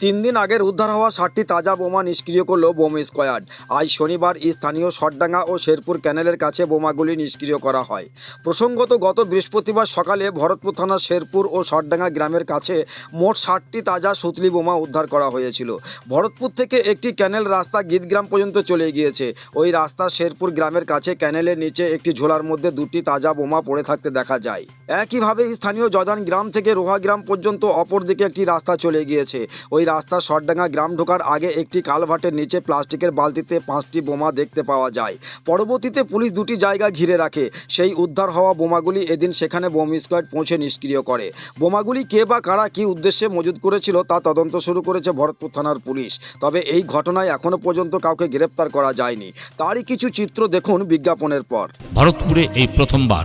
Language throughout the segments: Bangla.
তিন দিন আগের উদ্ধার হওয়া ষাটটি তাজা বোমা নিষ্ক্রিয় করল বোম স্কোয়াড। আজ শনিবার স্থানীয় সরডাঙ্গা ও শেরপুর ক্যানেলের কাছে বোমাগুলি নিষ্ক্রিয় করা হয়। প্রসঙ্গত, গত বৃহস্পতিবার সকালে ভরতপুর থানার শেরপুর ও সরডাঙ্গা গ্রামের কাছে মোট ষাটটি তাজা সুতলি বোমা উদ্ধার করা হয়েছিল। ভরতপুর থেকে একটি ক্যানেল রাস্তা গীতগ্রাম পর্যন্ত চলে গিয়েছে। ওই রাস্তা শেরপুর গ্রামের কাছে ক্যানেলের নিচে একটি ঝোলার মধ্যে দুটি তাজা বোমা পড়ে থাকতে দেখা যায়। একইভাবে স্থানীয় জদান গ্রাম থেকে রোহা গ্রাম পর্যন্ত অপরদিকে একটি রাস্তা চলে গিয়েছে। ওই রাস্তার সরডাঙ্গা গ্রাম ঢোকার আগে একটি কালভার্টের নিচে প্লাস্টিকের বালতিতে পাঁচটি বোমা দেখতে পাওয়া যায়। পরবর্তীতে পুলিশ দুটি জায়গা ঘিরে রাখে। সেই উদ্ধার হওয়া বোমাগুলি এদিন সেখানে বোম স্কোয়াড পৌঁছে নিষ্ক্রিয় করে। বোমাগুলি কে বা কারা কী উদ্দেশ্যে মজুদ করেছিল তা তদন্ত শুরু করেছে ভরতপুর থানার পুলিশ। তবে এই ঘটনায় এখনও পর্যন্ত কাউকে গ্রেপ্তার করা যায়নি। তারই কিছু চিত্র দেখুন বিজ্ঞাপনের পর। ভারতপুরে এই প্রথমবার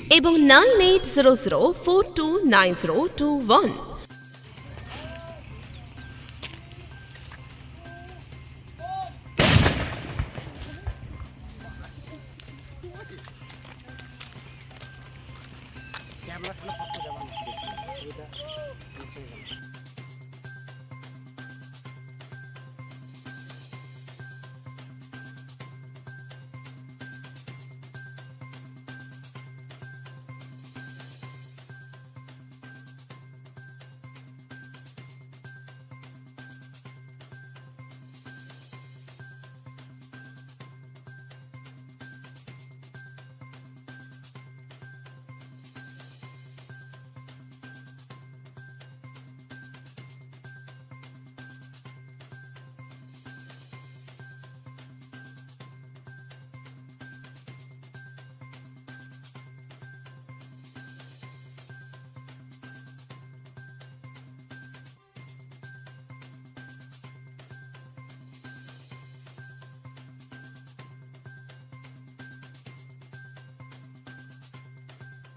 এবং nine eight zero zero four two nine zero two one